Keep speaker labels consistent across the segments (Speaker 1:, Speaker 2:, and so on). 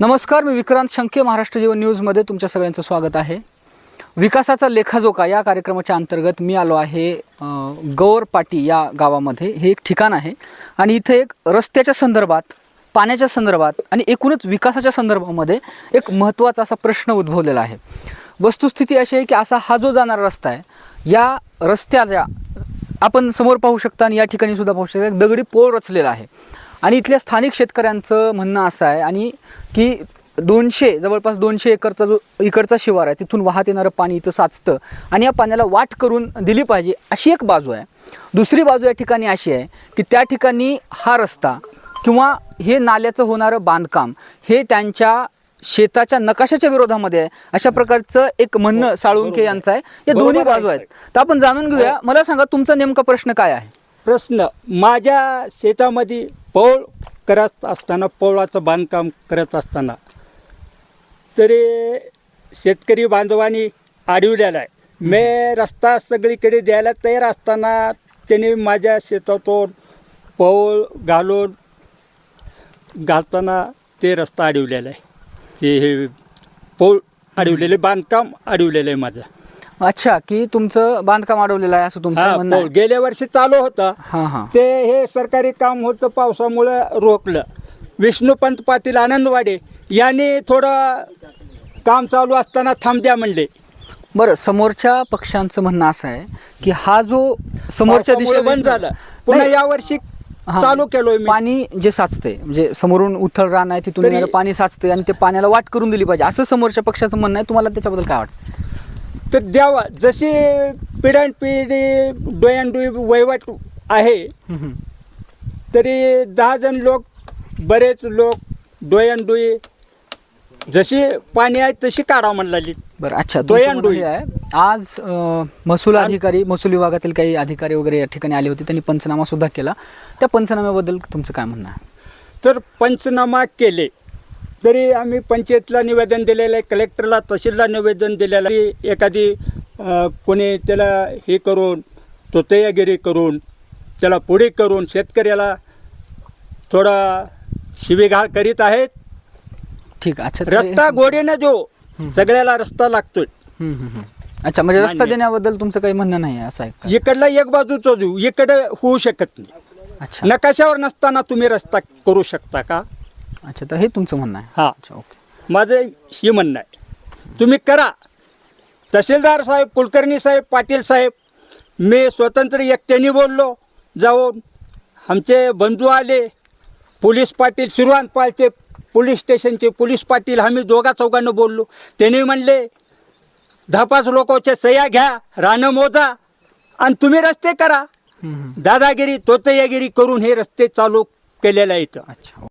Speaker 1: नमस्कार मी विक्रांत शंके महाराष्ट्र जीवन न्यूजमध्ये तुमच्या सगळ्यांचं स्वागत आहे. विकासाचा लेखाजोखा या कार्यक्रमाच्या अंतर्गत मी आलो आहे गौरपाटी या गावामध्ये. हे एक ठिकाण आहे आणि इथे एक रस्त्याच्या संदर्भात पाण्याच्या संदर्भात आणि एकूणच विकासाच्या संदर्भामध्ये एक महत्त्वाचा असा प्रश्न उद्भवलेला आहे. वस्तुस्थिती अशी आहे की असा हा जो जाणारा रस्ता आहे या रस्त्याच्या आपण समोर पाहू शकता आणि या ठिकाणी सुद्धा पाहू शकता दगडी पोळ रचलेला आहे. आणि इथल्या स्थानिक शेतकऱ्यांचं म्हणणं असं आहे आणि की दोनशे जवळपास दोनशे एकरचा जो इकडचा शिवार आहे तिथून वाहत येणारं पाणी इथं साचतं आणि या पाण्याला वाट करून दिली पाहिजे अशी एक बाजू आहे. दुसरी बाजू या ठिकाणी अशी आहे की त्या ठिकाणी हा रस्ता किंवा हे नाल्याचं होणारं बांधकाम हे त्यांच्या शेताच्या नकाशाच्या विरोधामध्ये आहे. अशा प्रकारचं एक म्हणणं साळुंके यांचं आहे. या दोन्ही बाजू आहेत. तर आपण जाणून घेऊया. मला सांगा तुमचा नेमका प्रश्न काय आहे?
Speaker 2: प्रश्न माझ्या शेतामध्ये पौळ करत असताना पौळाचं बांधकाम करत असताना. तरी शेतकरी बांधवांनी अडवलेला आहे. मी रस्ता सगळीकडे द्यायला तयार असताना त्याने माझ्या शेतातून पौळ घालून घालताना ते रस्ता अडवलेला आहे. ते हे पौळ अडवलेले बांधकाम अडवलेलं आहे माझं.
Speaker 1: अच्छा की तुमचं बांधकाम अडवलेलं आहे असं तुमचं म्हणणं आहे.
Speaker 2: गेल्या वर्षी चालू होता.
Speaker 1: हां हां.
Speaker 2: ते हे सरकारी काम होतं पावसामुळं रोखलं. विष्णुपंत पाटील आनंदवाडे यांनी थोडं काम चालू असताना थांब द्या म्हणले.
Speaker 1: बरं समोरच्या पक्षांचं म्हणणं असं आहे की हा जो समोरच्या
Speaker 2: पावसामुळे
Speaker 1: दिशेला
Speaker 2: बंद झालं. पुन्हा
Speaker 1: नाही,
Speaker 2: यावर्षी
Speaker 1: हा.
Speaker 2: चालू केलोय मी.
Speaker 1: पाणी जे साचते म्हणजे समोरून उथळ रान आहे तिथून
Speaker 2: तरी-
Speaker 1: येणारं पाणी साचते आणि ते पाण्याला वाट करून दिली पाहिजे. असं समोरच्या पक्षाचं म्हणणं आहे. तुम्हाला त्याच्याबद्दल काय वाटतं?
Speaker 2: तर द्यावा. जशी पिढ्यानपिढी डोळ्यानडोळी वहिवाट आहे तरी दहा जण लोक बरेच लोक डोळ्यानडोळी जशी पाणी आहे तशी काढा म्हणलाली
Speaker 1: बरं अच्छा
Speaker 2: दोन
Speaker 1: तुमचं म्हणणं
Speaker 2: डोळी.
Speaker 1: हे आहे. आज महसूल अधिकारी महसूल विभागातील काही अधिकारी वगैरे या ठिकाणी आले होते त्यांनी पंचनामा सुद्धा केला. त्या पंचनाम्याबद्दल तुमचं काय म्हणणं आहे?
Speaker 2: तर पंचनामा केले. तरी आम्ही पंचायतला निवेदन दिलेलं आहे कलेक्टरला तहसीलला निवेदन दिलेलं आहे की एखादी कोणी त्याला हे करून तोतयागिरी करून त्याला पुढे करून शेतकऱ्याला थोडा शिवीगाळ करीत आहेत
Speaker 1: ठीक आहे अच्छा
Speaker 2: रस्ता गोडीनं जो सगळ्याला रस्ता लागतोय.
Speaker 1: अच्छा म्हणजे रस्ता. देण्याबद्दल तुमचं काही म्हणणं नाही असं आहे?
Speaker 2: इकडला एक बाजूचा जो इकडे होऊ शकत नाही
Speaker 1: अच्छा
Speaker 2: नकाशावर नसताना तुम्ही रस्ता करू शकता का
Speaker 1: अच्छा तर हे तुमचं म्हणणं आहे.
Speaker 2: हा.
Speaker 1: अच्छा ओके.
Speaker 2: माझं हे म्हणणं आहे. तुम्ही करा. तहसीलदार साहेब कुलकर्णी साहेब पाटील साहेब मी स्वतंत्र एकट्याने बोललो. जाऊन आमचे बंधू आले. पोलीस पाटील शिरवान पालचे पोलीस स्टेशनचे पोलीस पाटील आम्ही दोघा चौघांना बोललो. त्यांनी म्हणले दहा पाच लोकांच्या सह्या घ्या रानं मोजा आणि तुम्ही रस्ते करा. दादागिरी तोतयागिरी करून हे रस्ते चालू केलेले आहेत.
Speaker 1: अच्छा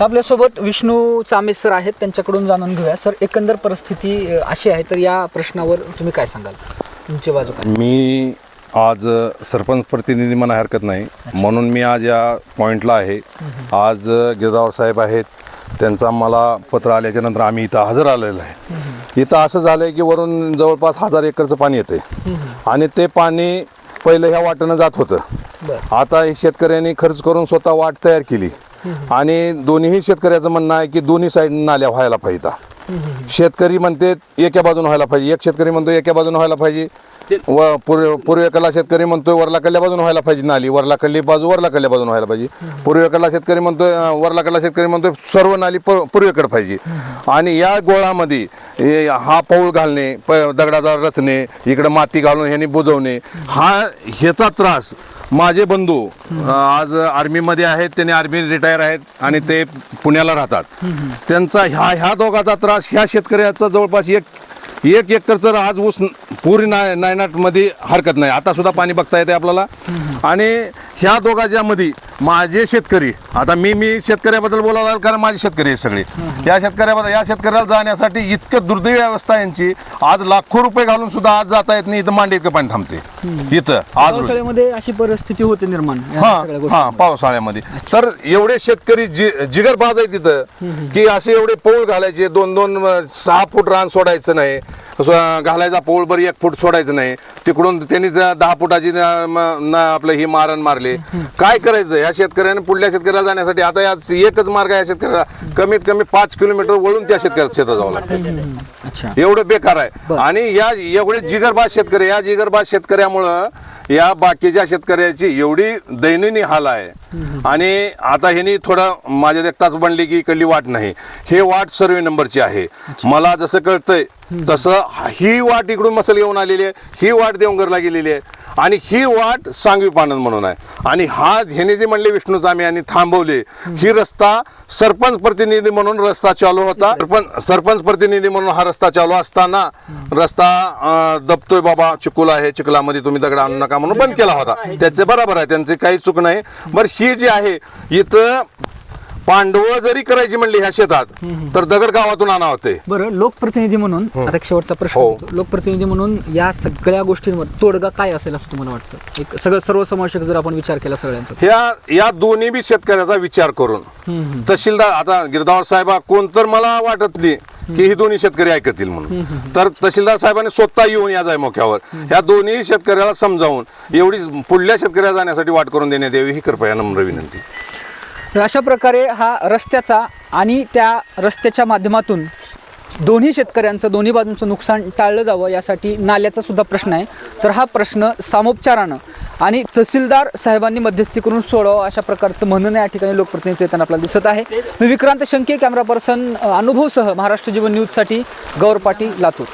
Speaker 1: तर आपल्यासोबत विष्णू चामे सर आहेत त्यांच्याकडून जाणून घेऊया. सर एकंदर परिस्थिती अशी आहे तर या प्रश्नावर तुम्ही काय सांगाल? तुमची बाजू काय?
Speaker 3: मी आज सरपंच प्रतिनिधी म्हणा हरकत नाही. म्हणून मी आज या पॉईंटला आहे. आज गिरदावर साहेब आहेत. त्यांचा मला पत्र आल्याच्यानंतर आम्ही इथं हजर आलेलं आहे. इथं असं झालं आहे की वरून जवळपास हजार एकरचं पाणी येते आणि ते पाणी पहिलं ह्या वाटेनं जात होतं. आता हे शेतकऱ्यांनी खर्च करून स्वतः वाट तयार केली. आणि दोन्हीही शेतकऱ्याचं म्हणणं आहे की दोन्ही साईड नाल्या व्हायला पाहिजे. शेतकरी म्हणते एका बाजून व्हायला पाहिजे. एक शेतकरी म्हणतो एका बाजून व्हायला पाहिजे. व पूर्व पूर्वेकडला शेतकरी म्हणतोय वरला कल्ल्या बाजून व्हायला पाहिजे नाली. वरला कल्ली बाजू वरला कल्ल्या बाजून व्हायला पाहिजे. पूर्वेकडला शेतकरी म्हणतोय अं, वरला कडला शेतकरी म्हणतोय सर्व नाली पूर्वेकडे पाहिजे. आणि या गोळामध्ये हे- पाऊल घालणे प दगडाचा रचणे इकडे माती घालून ह्यांनी बुजवणे हा ह्याचा त्रास माझे बंधू आज आर्मीमध्ये आहेत त्यांनी आर्मी रिटायर आहेत आणि ते पुण्याला राहतात. त्यांचा ह्या ह्या दोघाचा त्रास ह्या शेतकऱ्याचा जवळपास एक एक एकर तर आज ऊस पुरी नाय नायनाटमध्ये हरकत नाही. आता सुद्धा पाणी बघता येते आपल्याला. आणि ह्या दोघाच्यामध्ये माझे शेतकरी आता मी मी शेतकऱ्याबद्दल बोलायला कारण माझे शेतकरी आहेत सगळे. या शेतकऱ्याबद्दल या शेतकऱ्याला जाण्यासाठी इतकं दुर्दैवी अवस्था यांची. आज लाखो रुपये घालून सुद्धा आज जाता येत नाही इथं मांडी इतकं पाणी थांबते. इथं आज.
Speaker 1: पावसाळ्यामध्ये अशी परिस्थिती होते निर्माण या
Speaker 3: हा
Speaker 1: सगळ्या
Speaker 3: हा पावसाळ्यामध्ये. तर एवढे शेतकरी जि जिगरबाज आहे तिथं की असे एवढे पौळ घालायचे दोन दोन अं, सहा फूट रान सोडायचं नाही. घालायचा पौळ बरी एक फूट सोडायचं नाही. तिकडून त्यांनी त्या दहा फुटाची आपलं ही मारण मारले. काय करायचं? या शेतकऱ्याने पुढल्या शेतकऱ्याला जाण्यासाठी आता या एकच मार्ग आहे या शेतकऱ्याला. कमीत कमी पाच किलोमीटर वळून त्या शेतकऱ्या शेतात जावं लागतं. एवढं बेकार आहे. आणि या एवढे जिगरबाज शेतकरी या जिगरबाज शेतकऱ्यामुळं या बाकीच्या शेतकऱ्याची एवढी दैनंदिन हाल आहे. आणि आता ह्यांनी थोडं माझ्या देखताच बनली की इकडली वाट नाही. हे वाट सर्वे नंबरची आहे. मला जसं कळतंय तसं ही वाट इकडून मसल येऊन आलेली आहे ही वाट देवंगरला गेलेली आहे. आणि ही वाट सांगवी पानंद म्हणून आहे. आणि हा ह्याने जे म्हणले विष्णू आम्ही यांनी थांबवले ही रस्ता सरपंच प्रतिनिधी म्हणून रस्ता चालू होता. सरपंच सरपंच प्रतिनिधी म्हणून हा रस्ता चालू असताना रस्ता दबतोय बाबा चिकुला आहे चिखलामध्ये तुम्ही दगड आणू नका म्हणून बंद केला होता. त्याचे बरोबर आहे त्यांचे काही चूक नाही. बरं ही जी आहे इथं पांडव जरी करायची म्हणली ह्या शेतात तर दगड गावातून आणा होते
Speaker 1: बरं लोकप्रतिनिधी म्हणून आता एक शेवटचा प्रश्न
Speaker 3: हो.
Speaker 1: होतो. लोकप्रतिनिधी म्हणून या सगळ्या गोष्टींवर तोडगा काय असेल असं तुम्हाला वाटतं? एक सगळं सर्वसमावेशक जर आपण विचार केला सगळ्यांचा.
Speaker 3: ह्या या दोन्ही बी शेतकऱ्याचा विचार करून. तहसीलदार आता गिरदावर साहेबा कोण तर मला वाटत नाही की ही दोन्ही शेतकरी ऐकतील म्हणून. तर तहसीलदार साहेबांनी स्वतः येऊन या जाय मोक्यावर ह्या दोन्ही शेतकऱ्याला समजावून एवढी पुढल्या शेतकऱ्याला जाण्यासाठी वाट करून देण्यात यावी ही कृपया नम्र विनंती.
Speaker 1: तर अशा प्रकारे हा रस्त्याचा आणि त्या रस्त्याच्या माध्यमातून दोन्ही शेतकऱ्यांचं दोन्ही बाजूंचं नुकसान टाळलं जावं यासाठी नाल्याचा सुद्धा प्रश्न आहे. तर हा प्रश्न सामोपचारानं आणि तहसीलदार साहेबांनी मध्यस्थी करून सोडावं अशा प्रकारचं म्हणणं या ठिकाणी लोकप्रतिनिधीचं येताना आपल्याला दिसत आहे. मी विक्रांत शंके कॅमेरा पर्सन अनुभवसह महाराष्ट्र जीवन न्यूजसाठी गौर पाटील लातूर.